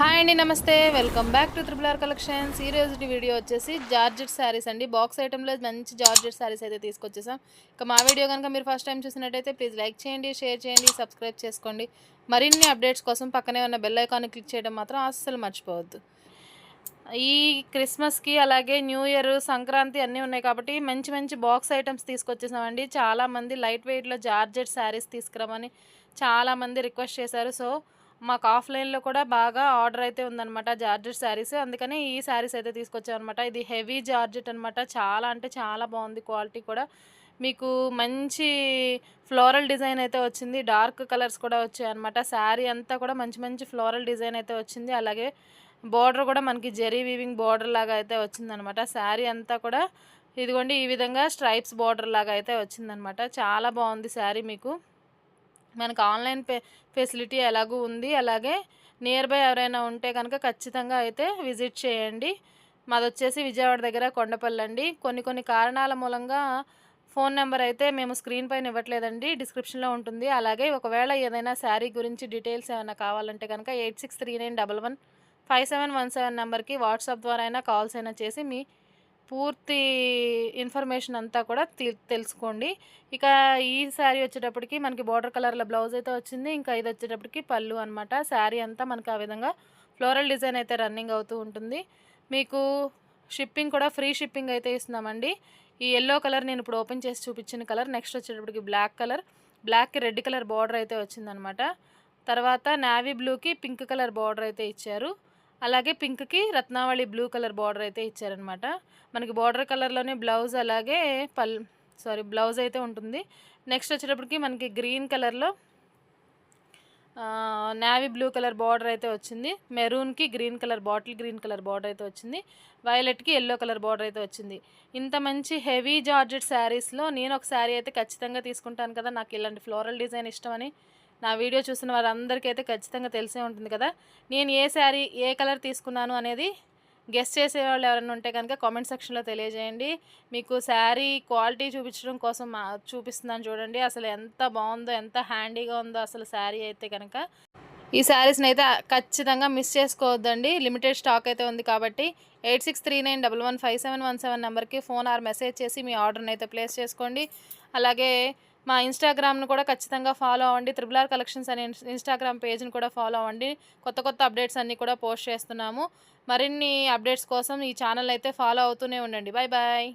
Hi అండి నమస్తే. Welcome back to triple R collections ఈ రోజు వీడియో వచ్చేసి జార్జెట్ శారీస్ అండి. బాక్స్ ఐటెంలో మంచి జార్జెట్ శారీస్ అయితే తీసుకొచ్చేసాం. ఇక మా వీడియో కనుక మీరు ఫస్ట్ టైం చూసినట్టయితే ప్లీజ్ లైక్ చేయండి షేర్ చేయండి సబ్స్క్రైబ్ చేసుకోండి. మరిన్ని అప్డేట్స్ కోసం పక్కనే ఉన్న బెల్ ఐకాన్ క్లిక్ చేయడం మాత్రం అస్సలు మర్చిపోవద్దు. ఈ క్రిస్మస్కి అలాగే న్యూ ఇయర్ సంక్రాంతి అన్నీ ఉన్నాయి కాబట్టి మంచి మంచి బాక్స్ ఐటమ్స్ తీసుకొచ్చేసామండి. చాలామంది లైట్ వెయిట్లో జార్జెట్ శారీస్ తీసుకురమని చాలామంది రిక్వెస్ట్ చేశారు. సో మాకు ఆఫ్లైన్లో కూడా బాగా ఆర్డర్ అయితే ఉందన్నమాట జార్జెట్ శారీస్. అందుకని ఈ శారీస్ అయితే తీసుకొచ్చామన్నమాట. ఇది హెవీ జార్జెట్ అనమాట చాలా అంటే చాలా బాగుంది క్వాలిటీ కూడా. మీకు మంచి ఫ్లోరల్ డిజైన్ అయితే వచ్చింది. డార్క్ కలర్స్ కూడా వచ్చాయి అనమాట శారీ అంతా కూడా మంచి మంచి ఫ్లోరల్ డిజైన్ అయితే వచ్చింది. అలాగే బార్డర్ కూడా మనకి జెరీ వీవింగ్ బార్డర్ లాగా అయితే వచ్చిందనమాట శారీ అంతా కూడా ఇదిగోండి ఈ విధంగా స్ట్రైప్స్ బార్డర్ లాగా అయితే వచ్చిందనమాట చాలా బాగుంది శారీ మీకు. మనకు ఆన్లైన్ పే ఫెసిలిటీ ఎలాగూ ఉంది. అలాగే నియర్ బై ఎవరైనా ఉంటే కనుక ఖచ్చితంగా అయితే విజిట్ చేయండి. మాది వచ్చేసి విజయవాడ దగ్గర కొండపల్లి అండి. కొన్ని కొన్ని కారణాల మూలంగా ఫోన్ నెంబర్ అయితే మేము స్క్రీన్ పైన ఇవ్వట్లేదండి. డిస్క్రిప్షన్లో ఉంటుంది. అలాగే ఒకవేళ ఏదైనా శారీ గురించి డీటెయిల్స్ ఏమైనా కావాలంటే కనుక eight six three nine double one five seven one seven నెంబర్కి వాట్సాప్ ద్వారా అయినా కాల్స్ అయినా చేసి మీ పూర్తి ఇన్ఫర్మేషన్ అంతా కూడా తెలుసుకోండి. ఇక ఈ శారీ వచ్చేటప్పటికి మనకి బార్డర్ కలర్లో బ్లౌజ్ అయితే వచ్చింది. ఇంకా ఇది వచ్చేటప్పటికి పళ్ళు అనమాట శారీ అంతా మనకి ఆ విధంగా ఫ్లోరల్ డిజైన్ అయితే రన్నింగ్ అవుతూ ఉంటుంది. మీకు షిప్పింగ్ కూడా ఫ్రీ షిప్పింగ్ అయితే ఇస్తున్నామండి. ఈ ఎల్లో కలర్ నేను ఇప్పుడు ఓపెన్ చేసి చూపించిన కలర్ నెక్స్ట్ వచ్చేటప్పటికి బ్లాక్ కలర్. బ్లాక్కి రెడ్ కలర్ బార్డర్ అయితే వచ్చిందనమాట తర్వాత నావీ బ్లూకి పింక్ కలర్ బార్డర్ అయితే ఇచ్చారు. అలాగే పింక్కి రత్నావళి బ్లూ కలర్ బార్డర్ అయితే ఇచ్చారనమాట మనకి బార్డర్ కలర్లోనే బ్లౌజ్ అలాగే పల్ సారీ బ్లౌజ్ అయితే ఉంటుంది. నెక్స్ట్ వచ్చేటప్పటికి మనకి గ్రీన్ కలర్లో నావీ బ్లూ కలర్ బార్డర్ అయితే వచ్చింది. మెరూన్కి green colour bottle green colour border అయితే వచ్చింది. వైలెట్కి ఎల్లో కలర్ బార్డర్ అయితే వచ్చింది. ఇంత మంచి హెవీ జార్జెట్ శారీస్లో నేను ఒక శారీ అయితే ఖచ్చితంగా తీసుకుంటాను కదా నాకు ఇలాంటి ఫ్లోరల్ డిజైన్ ఇష్టమని. నా వీడియో చూసిన వారందరికీ అయితే ఖచ్చితంగా తెలిసే ఉంటుంది కదా. నేను ఏ శారీ ఏ కలర్ తీసుకున్నాను అనేది గెస్ట్ చేసేవాళ్ళు ఎవరైనా ఉంటే కనుక కామెంట్ సెక్షన్లో తెలియజేయండి. మీకు శారీ క్వాలిటీ చూపించడం కోసం చూపిస్తున్నాను చూడండి. అసలు ఎంత బాగుందో ఎంత హ్యాండీగా ఉందో అసలు శారీ అయితే కనుక. ఈ శారీస్ని అయితే ఖచ్చితంగా మిస్ చేసుకోవద్దండి. లిమిటెడ్ స్టాక్ అయితే ఉంది కాబట్టి eight six three nine double one five seven one seven నెంబర్కి ఫోన్ ఆర్ మెసేజ్ చేసి మీ ఆర్డర్ని అయితే ప్లేస్ చేసుకోండి. అలాగే మా ఇన్స్టాగ్రామ్ను కూడా ఖచ్చితంగా ఫాలో అవ్వండి. త్రిబుల్ ఆర్ కలెక్షన్స్ అనే ఇన్స్టాగ్రామ్ పేజ్ని కూడా ఫాలో అవ్వండి. కొత్త కొత్త అప్డేట్స్ అన్నీ కూడా పోస్ట్ చేస్తున్నాము. మరిన్ని అప్డేట్స్ కోసం ఈ ఛానల్ అయితే ఫాలో అవుతూనే ఉండండి. Bye bye